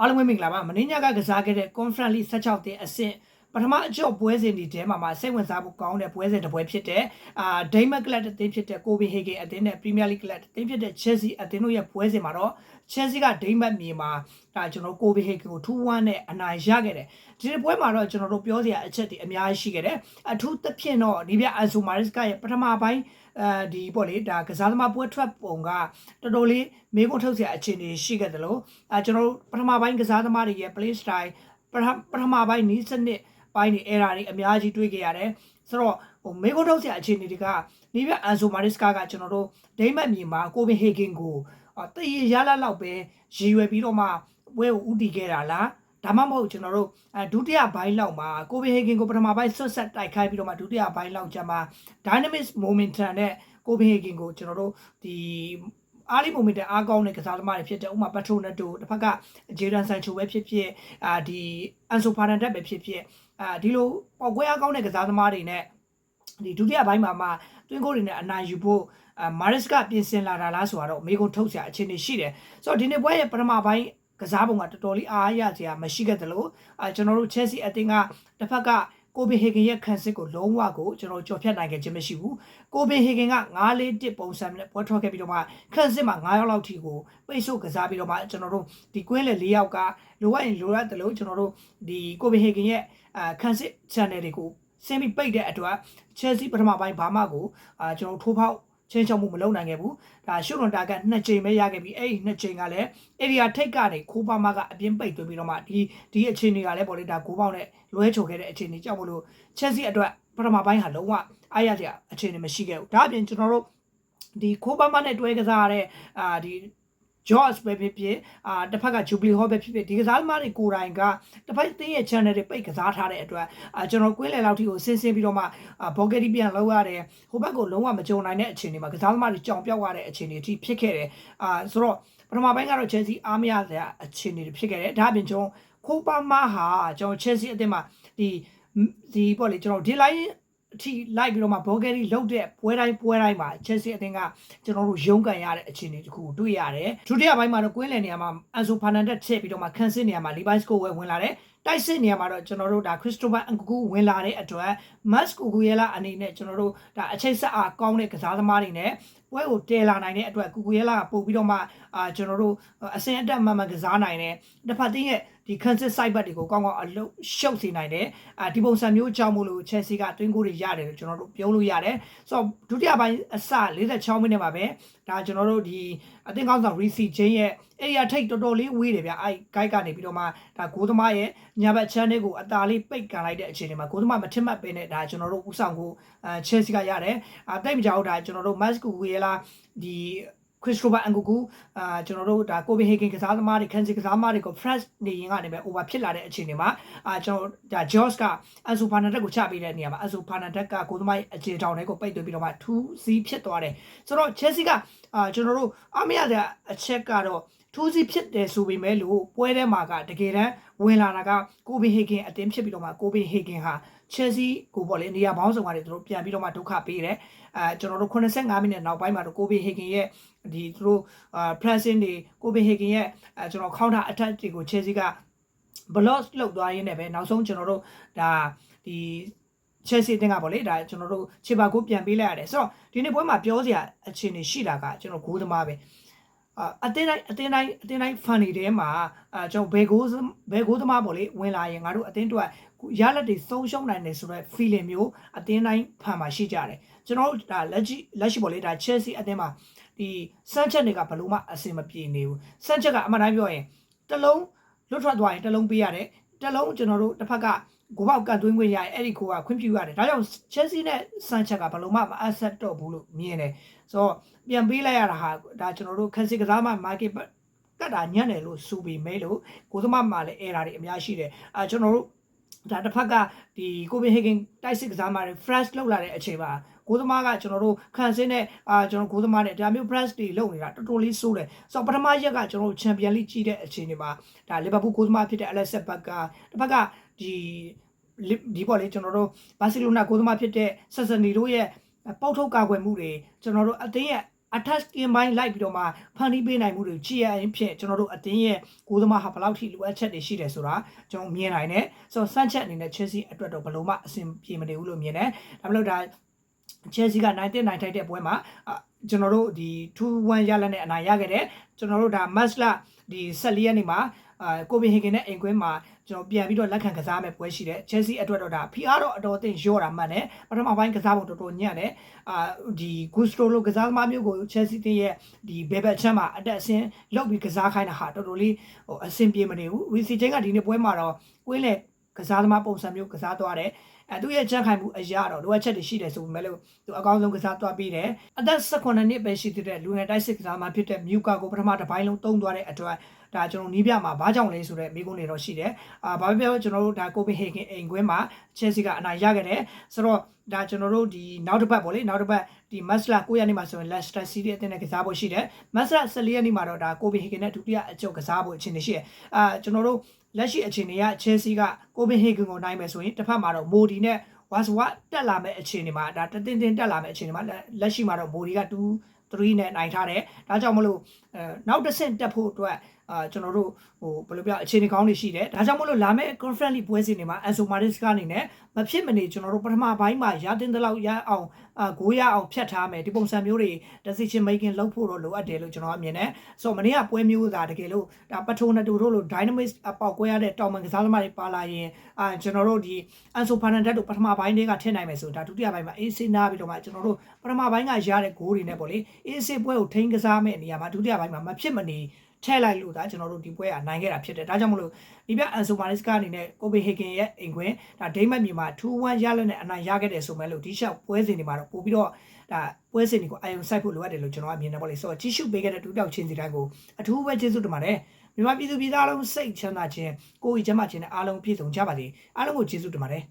အားလုံးပဲမင်္ဂလာပါမင်းညကကစားခဲ့တဲ့ conference league 16တင်အဆင့်ပထမအကျော့ပွဲစဉ်ဒီထဲမှာမှာစိတ်ဝင်စားဖို့ကောင်းတဲ့ပွဲစဉ်တစ်ပွဲဖြစ်တဲ့အာဒိမတ်ကလပ်အသင်းဖြစ်တဲ့ကိုပင်ဟေဂင်အသင်းနဲ့ပရီးမီယာလိကလပ်အသင်းဖြစ်တဲ့ Chelsea အသင်းတို့ရဲ့ပွဲစဉ်မှာတော့ Chelsea ကဒိမတ်မြေမှာဒါကျွန်တော်ကိုပင်ဟေဂင်ကို2-1နဲ့အနိုင်ရခဲ့တယ်ဒီပွဲမှာတော့ကျွန်တော်တို့ပြောစရာအချက်တွေအများကြီးရှိခဲ့တယ်အထူးသဖြင့်တော့ဒီပြအန်ဆိုမာရစ်ကရဲ့ပထမပိုင်း အဲဒီပေါ့လေဒါကစားသမားပွဲထွက်ပုံကတော်တော်လေးမေးခွန်းထုတ်စရာအခြေအနေရှိခဲ့တယ်လို့အဲကျွန်တော်တို့ပထမပိုင်းကစားသမားတွေရဲ့ play style ပထပထမပိုင်းနီးစနစ်ပိုင်းတွေ error တွေအများကြီးတွေ့ခဲ့ရတယ်ဆိုတော့ဟိုမေးခွန်းထုတ်စရာအခြေအနေတွေကနီးပြအန်ဆိုမာရစ်ကကကျွန်တော်တို့ဒိမတ်မြေမှာကိုဗင်ဟေဂင်ကိုတည်ရရလာလောက်ပဲရည်ရွယ်ပြီးတော့မှပွဲကိုဥတီခဲ့တာလား ဒါမှမဟုတ်ကျွန်တော်တို့အဲဒုတိယဘိုင်းလောက်မှာကိုဗင်ဟေဂင်ကိုပထမဘိုင်းဆွတ်ဆက်တိုက်ခိုက်ပြီးတော့မှဒုတိယဘိုင်းလောက်ကျမှ dynamic momentum နဲ့ကိုဗင်ဟေဂင်ကိုကျွန်တော်တို့ဒီအားလေးပုံမြင့်တဲ့အားကောင်းတဲ့ကစားသမားတွေဖြစ်တဲ့ဥမာပက်ထရိုနက်တိုတစ်ဖက်ကဂျေဒန်ဆန်ချိုပဲဖြစ်ဖြစ်အာဒီအန်ဆိုဖာနန်ဒက်ပဲဖြစ်ဖြစ်အာဒီလိုပေါက်ကွဲအားကောင်းတဲ့ကစားသမားတွေနဲ့ဒီဒုတိယပိုင်းမှာမှတွင်းကိုတွေနဲ့အနိုင်ယူဖို့အာမာရစ်ကပြင်ဆင်လာတာလားဆိုတော့မေကုံထုတ်စရာအခြေအနေရှိတယ်ဆိုတော့ဒီနေ့ပွဲရဲ့ပထမပိုင်း ကစားပုံကတော်တော်လေးအားရစရာမရှိခဲ့တယ်လို့အာကျွန်တော်တို့ Chelsea အသင်းကတစ်ဖက်ကကိုဘီဟေဂင်ရဲ့ခံစစ်ကိုလုံးဝကိုကျွန်တော်ကြော်ဖြတ်နိုင်ခဲ့ခြင်းမရှိဘူးကိုဘီဟေဂင်က9-1ပုံစံနဲ့ပွဲထွက်ခဲ့ပြီးတော့မှခံစစ်မှာ9ရောက်လောက်ထိကိုပိတ်ဆို့ကစားပြီးတော့မှကျွန်တော်တို့ဒီကွင်းလေ၄ယောက်ကလိုအပ်ရင်လိုအပ်တယ်လို့ကျွန်တော်တို့ဒီကိုဘီဟေဂင်ရဲ့အာခံစစ် channel တွေကိုစင်ပြီးပိတ်တဲ့အတွက် Chelsea ပထမပိုင်းဘာမှကိုအာကျွန်တော်ထိုးဖောက် ချင်းချောက်မှုမလုပ်နိုင်ခဲ့ဘူးဒါရှုလွန်တာကနှစ်ချိန်ပဲရခဲ့ပြီးအဲ့ဒီနှစ်ချိန်ကလည်း area ထိတ်ကနေခိုးပါမကအပြင်းပိတ်သွင်းပြီးတော့မှဒီဒီအခြေအနေကလည်းပေါ့လေဒါကိုပေါက်နဲ့လွဲချိုခဲ့တဲ့အခြေအနေကြောင့်မလို့ Chelsea အတွက်ပထမပိုင်းဟာလုံးဝအားရစရာအခြေအနေမရှိခဲ့ဘူးဒါအပြင်ကျွန်တော်တို့ဒီခိုးပါမနဲ့တွဲကစားရတဲ့အာဒီ George ပဲဖြစ်ဖြစ်အာတစ်ဖက်က Jubilee Hall ပဲဖြစ်ဖြစ်ဒီကစားသမားတွေကိုယ်တိုင်ကတစ်ဖက်သင်းရဲ့ channel တွေပိတ်ကစားထားတဲ့အတွက်အာကျွန်တော်ကွင်းလယ်လောက်ထိကိုဆင်းဆင်းပြီးတော့မှဘော့ဂက်တီပြန်လောက်ရတယ်ဟိုဘက်ကိုလုံးဝမကြုံနိုင်တဲ့အခြေအနေမှာကစားသမားတွေကြောင်ပြောက်ရတဲ့အခြေအနေအထိဖြစ်ခဲ့တယ်အာဆိုတော့ပထမပိုင်းကတော့ Chelsea အားမရစရာအခြေအနေတွေဖြစ်ခဲ့တယ်ဒါအပြင်ကျွန်တော်ခိုးပါမဟာကျွန်တော် Chelsea အသင်းမှာဒီဒီပေါ့လေကျွန်တော်ဒီ line အထိလိုက်ပြီးတော့မှဘောဂယ်ရီလုတ်တဲ့ပွဲတိုင်းပွဲတိုင်းမှာ Chelsea အသင်းကကျွန်တော်တို့ရုန်းကန်ရတဲ့အခြေအနေတခုတွေ့ရတယ်ဒုတိယပိုင်းမှာတော့ကွင်းလယ်နေရာမှာအန်ဆိုဖာနန်ဒက်ထည့်ပြီးတော့မှခန်းစစ်နေရာမှာလီဘိုင်းစကိုဝယ်ဝင်လာတယ်တိုက်စစ်နေရာမှာတော့ကျွန်တော်တို့ဒါခရစ္စတိုဖာအန်ကူကူဝင်လာတဲ့အတွက်မတ်ကူကူရဲလာအနေနဲ့ကျွန်တော်တို့ဒါအချိတ်ဆက်အားကောင်းတဲ့ကစားသမားတွေနဲ့ ပွဲကိုတဲလာနိုင်တဲ့အတွက်ကူကူရဲလာကပို့ပြီးတော့မှအာကျွန်တော်တို့အစင်အတက်မှန်မှန်ကစားနိုင်တယ်တစ်ဖက်တင်းရဲ့ဒီ consist side back တွေကိုကောင်းကောင်းအလုပ်ရှုပ်စေနိုင်တယ်အာဒီပုံစံမျိုးကြောင့်မို့လို့ Chelsea ကတွင်းကိုတွေရတယ်လို့ကျွန်တော်တို့ပြောလို့ရတယ်ဆိုတော့ဒုတိယပိုင်းအစ46မိနစ်မှာပဲဒါကျွန်တော်တို့ဒီအသင်းကောင်းဆောင် Reece James ရဲ့ area ထိတ်တော်တော်လေးဝေးတယ်ဗျအဲ့ guide ကနေပြီးတော့မှဒါဂိုးသမားရဲ့ညာဘက် channel ကိုအသာလေးပိတ်ကန်လိုက်တဲ့အခြေအနေမှာဂိုးသမားမထင်မှတ်ပဲနဲ့ဒါကျွန်တော်တို့ဥဆောင်ကိုအဲ Chelsea ကရတယ်အတိတ်မကြောက်ဒါကျွန်တော်တို့ Max ကူဝေလာဒီခရစ္စတိုဖာအန်ကူကူအာကျွန်တော်တို့ဒါကိုပင်ဟေဂင်ကစားသမားတွေခန်စီကစားသမားတွေကို fresh နေရင်ကနေပဲ over ဖြစ်လာတဲ့အခြေအနေမှာအာကျွန်တော်ဒါ George ကအန်ဆူဖာနာတက်ကိုချပေးတဲ့နေရာမှာအန်ဆူဖာနာတက်ကကိုသမားရဲ့အခြေထောင်တွေကိုပိတ်သွင်းပြီးတော့မှထူးစီးဖြစ်သွားတယ်ဆိုတော့ Chelsea ကအာကျွန်တော်တို့အမရတဲ့အချက်ကတော့ ထူးစီးဖြစ်တယ်ဆိုပေမဲ့လို့ပွဲထဲမှာကတကယ်တမ်းဝင်လာတာကကိုပင်ဟေဂင်အတင်းဖြစ်ပြီးတော့မှကိုပင်ဟေဂင်ဟာ Chelsea ကိုပေါ့လေနေရာပေါင်းစုံကနေသူတို့ပြန်ပြီးတော့မှဒုက္ခပေးတယ်အဲကျွန်တော်တို့85မိနစ်နောက်ပိုင်းမှာတော့ကိုပင်ဟေဂင်ရဲ့ဒီသူတို့အာ pressing တွေကိုပင်ဟေဂင်ရဲ့အဲကျွန်တော် counter attack တွေကို Chelsea က block လုပ်သွားရင်းနဲ့ပဲနောက်ဆုံးကျွန်တော်တို့ဒါဒီ Chelsea တင်ကပေါ့လေဒါကျွန်တော်တို့ခြေပါကိုပြန်ပေးလိုက်ရတယ်ဆိုတော့ဒီနေ့ပွဲမှာပြောစရာအခြေအနေရှိတာကကျွန်တော်ဂိုးသမားပဲ အတင်းတိုင်းအတင်းတိုင်းအတင်းတိုင်းဖန်နေတဲမှာအဲကျွန်တော်ဘယ်ကိုဘယ်ကိုသမားပေါ့လေဝင်လာရင်ငါတို့အတင်းတော့ရလက်တွေသုံးရှုံနိုင်တယ်ဆိုတော့ feeling မျိုးအတင်းတိုင်းဖန်မှာရှိကြတယ်ကျွန်တော်တို့ဒါလက်ရှိလက်ရှိပေါ့လေဒါ Chelsea အတင်းမှာဒီစမ်းချက်တွေကဘလို့မှအဆင်မပြေနေဘူးစမ်းချက်ကအမှန်တိုင်းပြောရင်တလုံးလွတ်ထွက်သွားရင်တလုံးပေးရတယ်တလုံးကျွန်တော်တို့တစ်ဖက်က ကိုပေါက်ကန်သွင်းခွင့်ရရင်အဲ့ဒီကိုကခွင့်ပြုရတယ်ဒါကြောင့် Chelsea နဲ့စမ်းချက်ကဘလို့မှမ asset တော့ဘူးလို့မြင်တယ်ဆိုတော့ပြန်ပေးလိုက်ရတာဟာဒါကျွန်တော်တို့ခက်စစ်ကစားမှ market ကတ်တာညံ့တယ်လို့ဆိုပေမဲ့လို့ကိုသမမှလည်း error တွေအများရှိတယ်အဲကျွန်တော်တို့ဒါတစ်ဖက်ကဒီကိုပင်ဟေဂင်တိုက်စစ်ကစားမှတွေ fresh လောက်လာတဲ့အချိန်မှာကိုသမားကကျွန်တော်တို့ခံစင်းနဲ့အာကျွန်တော်ကိုသမားနဲ့ဒါမျိုး press တွေလုပ်နေတာတော်တော်လေးစိုးတယ်ဆိုတော့ပထမရက်ကကျွန်တော်တို့ချန်ပီယံလိကြီးတဲ့အချိန်တွေမှာဒါလီဗာပူးကိုသမားဖြစ်တဲ့ Alex Beck ကတစ်ဖက်က ဒီဒီပေါ့လေကျွန်တော်တို့ဘာစီလိုနာကိုသမားဖြစ်တဲ့ဆက်ဆနီတို့ရဲ့ပေါက်ထုတ်ကာကွယ်မှုတွေကျွန်တော်တို့အသင်းရဲ့ attach ကင်ပိုင်းလိုက်ပြီးတော့မှဖန်တီးပေးနိုင်မှုတွေကြည့်ရရင်ဖြင့်ကျွန်တော်တို့အတင်းရဲ့ကိုသမားဟာဘယ်လောက်ထိလိုအပ်ချက်တွေရှိတယ်ဆိုတာကျွန်တော်မြင်နိုင်တယ်ဆိုတော့စမ်းချက်အနေနဲ့ Chelsea အတွက်တော့ဘယ်လိုမှအဆင်ပြေမနေဘူးလို့မြင်တယ်ဒါမလို့ဒါ Chelsea က9-1နိုင်ထိုက်တဲ့ပွဲမှာအာကျွန်တော်တို့ဒီ2-1ရလက်နဲ့အနိုင်ရခဲ့တယ်ကျွန်တော်တို့ဒါ match လဒီ14ရက်နေ့မှာ အာကိုပင်ဟေဂင်နဲ့အိမ်ကွင်းမှာကျွန်တော်ပြန်ပြီးတော့လက်ခံကစားမဲ့ပွဲရှိတယ်။ Chelsea အတွက်တော့ဒါ PR တော့အတော်အသင့်ရော့တာမှန်တယ်။ပထမပိုင်းကစားပုံတော်တော်ညံ့တယ်။အာဒီ Gusto လိုကစားသမားမျိုးကို Chelsea တင်းရဲ့ဒီဘယ်ဘက်ချမ်းမှာအတက်အဆင်းလောက်ပြီးကစားခိုင်းတာဟာတော်တော်လေးဟိုအဆင်ပြေမနေဘူး။ Reece James ကဒီနေ့ပွဲမှာတော့ကွင်းလေကစားသမားပုံစံမျိုးကစားသွားတယ်။အဲသူရဲ့ချက်ခိုင်မှုအရာတော့လိုအပ်ချက်တွေရှိတယ်ဆိုပေမဲ့လို့သူအကောင်းဆုံးကစားသွားပြီးတယ်အသက်18နှစ်ပဲရှိသေးတဲ့လူငယ်တိုက်စစ်ကစားသမားဖြစ်တဲ့မြူကာကိုပထမတစ်ပိုင်းလုံးတုံးသွားတဲ့အတွက် ဒါကျွန်တော်နီးပြမှာဘာကြောင့်လဲဆိုတော့မိကုန်းတွေတော့ရှိတယ်အာဘာပဲပြောကျွန်တော်တို့ဒါကိုပင်ဟေဂင်အိမ်ကွင်းမှာချက်စီကအနိုင်ရခဲ့တယ်ဆိုတော့ဒါကျွန်တော်တို့ဒီနောက်တစ်ပတ်ပေါ့လေနောက်တစ်ပတ်ဒီမတ်လ9ရက်နေ့မှာဆိုရင် Leicester City အသင်းနဲ့ကစားဖို့ရှိတယ်မတ်လ14ရက်နေ့မှာတော့ဒါကိုပင်ဟေဂင်နဲ့ဒုတိယအကျုပ်ကစားဖို့အခြေအနေရှိတယ်အာကျွန်တော်တို့လက်ရှိအခြေအနေက Chelsea ကကိုပင်ဟေဂင်ကိုနိုင်မယ်ဆိုရင်တစ်ဖက်မှာတော့ Modi နဲ့ဝါစဝတက်လာမဲ့အခြေအနေမှာဒါတတင်းတင်းတက်လာမဲ့အခြေအနေမှာလက်ရှိမှာတော့မိုဒီက2 3နဲ့နိုင်ထားတယ်ဒါကြောင့်မလို့အဲနောက်တစ်ဆင့်တက်ဖို့အတွက် အာကျွန်တော်တို့ဟိုဘယ်လိုပြောအခြေအနေကောင်းတွေရှိတယ်ဒါကြောင့်မလို့လာမဲ့ conference league ပွဲစဉ်တွေမှာ Anso Maris ကနေနဲ့မဖြစ်မနေကျွန်တော်တို့ပထမပိုင်းမှာရတင်တဲ့လောက်ရအောင်အာဂိုးရအောင်ဖြတ်ထားမယ်ဒီပုံစံမျိုးတွေ decision making လုပ်ဖို့တော့လိုအပ်တယ်လို့ကျွန်တော်အမြင်တယ်ဆိုတော့မနေ့ကပွဲမျိုးသာတကယ်လို့ဒါပထိုနတူတို့လို dynamic ပေါက်ကွဲရတဲ့တောင်မန်ကစားသမားတွေပါလာရင်အာကျွန်တော်တို့ဒီ Anso Fernandez တို့ပထမပိုင်းတွေကထည့်နိုင်မယ်ဆိုဒါဒုတိယပိုင်းမှာ AC နာပြီးတော့မှကျွန်တော်တို့ပထမပိုင်းကရတဲ့ဂိုးတွေနဲ့ပေါ့လေ AC ပွဲကိုထိန်းကစားမဲ့နေရာမှာဒုတိယပိုင်းမှာမဖြစ်မနေ ထဲလိုက်လို့ဒါကျွန်တော်တို့ဒီပွဲကနိုင်ခဲ့တာဖြစ်တယ်ဒါကြောင့်မလို့ဒီပြအန်ဆိုမာလစ်ကအနေနဲ့ကိုပေဟေဂင်ရဲ့အိမ်ခွင်းဒါဒိမတ်မြေမှာ2-1ရလက်နဲ့အနိုင်ရခဲ့တယ်ဆိုမဲ့လို့ဒီရှော့ပွဲစဉ်တွေမှာတော့ပို့ပြီးတော့ဒါပွဲစဉ်တွေကိုအယုံစိုက်ဖို့လိုအပ်တယ်လို့ကျွန်တော်ကမြင်တယ်ပေါ့လေဆိုတော့ကြီးစုပေးခဲ့တဲ့ဒူးတောက်ချင်းစီတိုင်းကိုအထူးပဲကျေးဇူးတင်ပါတယ်မြန်မာပြည်သူပြည်သားလုံးစိတ်ချမ်းသာခြင်းကိုယ်ဤချမ်းသာခြင်းနဲ့အားလုံးပြည့်စုံကြပါစေအားလုံးကိုကျေးဇူးတင်ပါတယ်